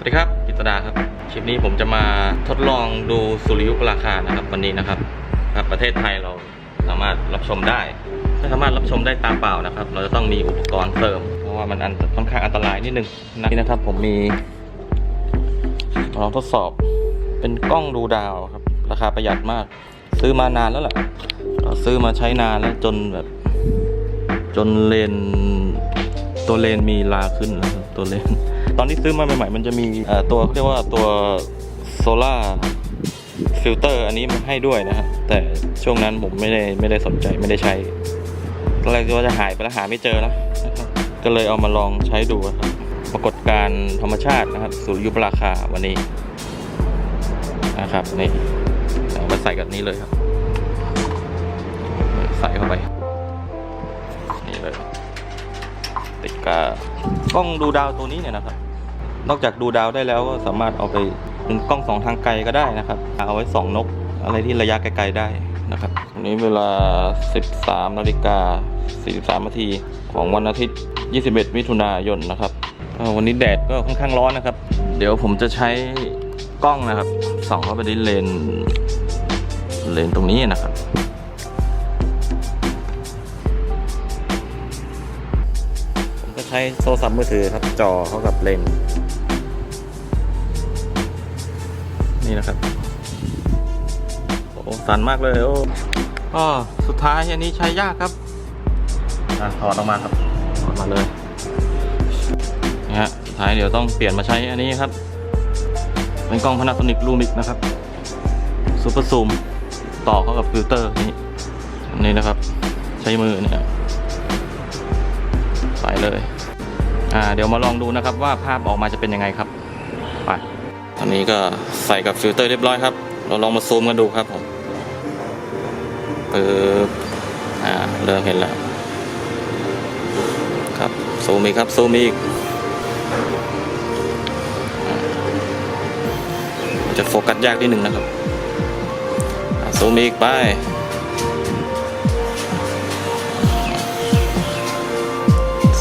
สวัสดีครับกิตดาครับคลิปนี้ผมจะมาทดลองดูสุริยุปราคานะครับวันนี้นะครับครับ ประเทศไทยเราสามารถรับชมได้ไม่สามารถรับชมได้ตามเปล่านะครับ เราจะต้องมีอุปกรณ์เสริม เพราะว่ามันอันค่อนข้างอันตรายนิดนึงนี่นะครับ ผมมีลองทดสอบเป็นกล้องดูดาวครับ ราคาประหยัดมาก ซื้อมานานแล้วแหละซื้อมาใช้นานแล้วจนแบบจนเลนตัวเลนมีลาขึ้นแล้วตัวเลน ตอนที่ซื้อมาใหม่ๆ มันจะมีตัวเรียกว่าตัวโซล่าฟิลเตอร์อันนี้มันให้ด้วยนะฮะแต่ช่วงนั้นผมไม่ได้ไม่ได้สนใจไม่ได้ใช้ตอนแรกว่าจะหายไปแล้วหาไม่เจอนะนะครับก็เลยเอามาลองใช้ดูครับปรากฏการธรรมชาตินะครับสุริยุปราคาวันนี้นะครับนี่ามาใส่กับนี้เลยครับ ใส่เข้าไป นี่เลยติดกับกล้องดูดาวตัวนี้เนี่ยนะครับ นอกจากดูดาวได้แล้วก็สามารถเอาไปเป็นกล้องสองทางไกลก็ได้นะครับ เอาไว้ส่องนกอะไรที่ระยะไกลๆได้นะครับวันนี้เวลา 13นาฬิกา43นาทีของวันอาทิตย์ 21 มิถุนายนนะครับวันนี้แดดก็ค่อนข้างร้อนนะครับ เดี๋ยวผมจะใช้กล้องนะครับส่องเข้าไปในเลนเลนตรงนี้นะครับผมก็ใช้โทรศัพท์มือถือครับจอเข้ากับเลน นี่นะครับ โอ้สั่นมากเลยโอ้ก็สุดท้ายอันนี้ใช้ยากครับอะถอดออกมาครับถอดมาเลยนะฮะสุดท้ายเดี๋ยวต้องเปลี่ยนมาใช้อันนี้ครับ เป็นกล้อง Panasonic Lumix นะครับซูเปอร์ซูมต่อเข้ากับฟิลเตอร์นี้อันนี้นะครับ ใช้มือเนี่ยใส่เลย อ่า เดี๋ยวมาลองดูนะครับว่าภาพออกมาจะเป็นยังไงครับ ไป ตอนนี้ก็ใส่กับฟิลเตอร์เรียบร้อยครับ เราลองมาซูมกันดูครับผมปึ๊บอ่าเริ่มเห็นแล้ว ครับซูมอีกครับซูมอีกอจะโฟกัสยากนิดหนึ่งนะครับซูมอีกไป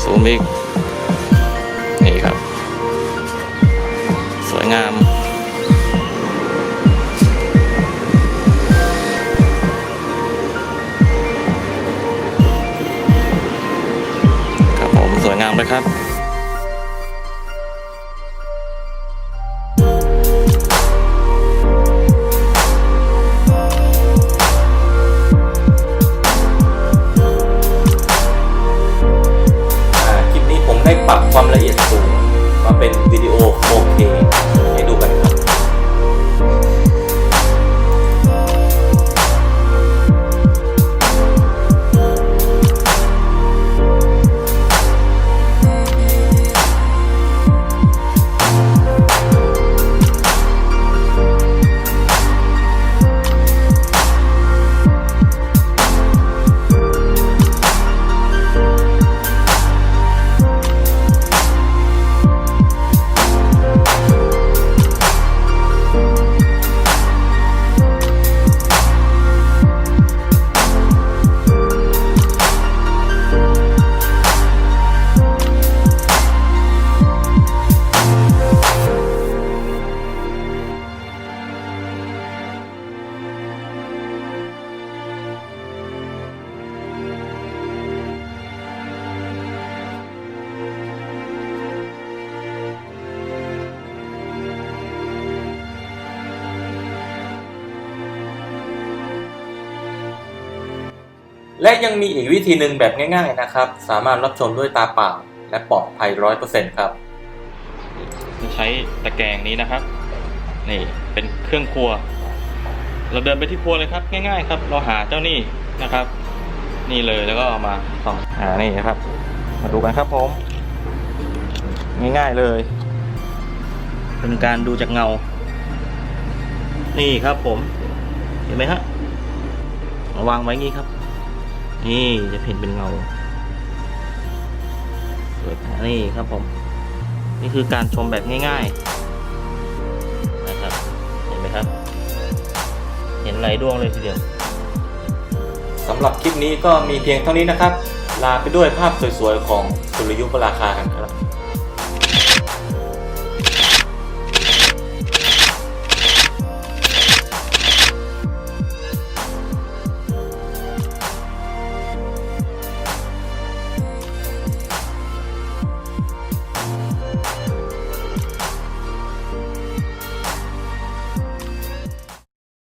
ซูมอีกนี่ครับ สวยงาม งามเลยครับ และยังมีอีกวิธีหนึ่งแบบง่ายๆนะครับ สามารถรับชมด้วยตาเปล่า และปลอดภัยร้อยเปอร์เซ็นต์ครับใช้ตะแกรงนี้นะครับ นี่เป็นเครื่องครัว เราเดินไปที่ครัวเลยครับ ง่ายๆ ครับ เราหาเจ้านี่นะครับ นี่เลยแล้วก็เอามาส่องอ่านี่นะครับ มาดูกันครับผม ง่ายๆเลย เป็นการดูจากเงา นี่ครับผม เห็นไหมฮะวางไว้งี้ครับ นี่จะเห็นเป็นเงาสวยนี่ครับผม นี่คือการชมแบบง่าย ๆ นะครับ เห็นไหมครับ เห็นไหลดวงเลยทีเดียวสำหรับคลิปนี้ก็มีเพียงเท่านี้นะครับ ลาไปด้วยภาพสวยๆ ของสุริยุปราคากันครับ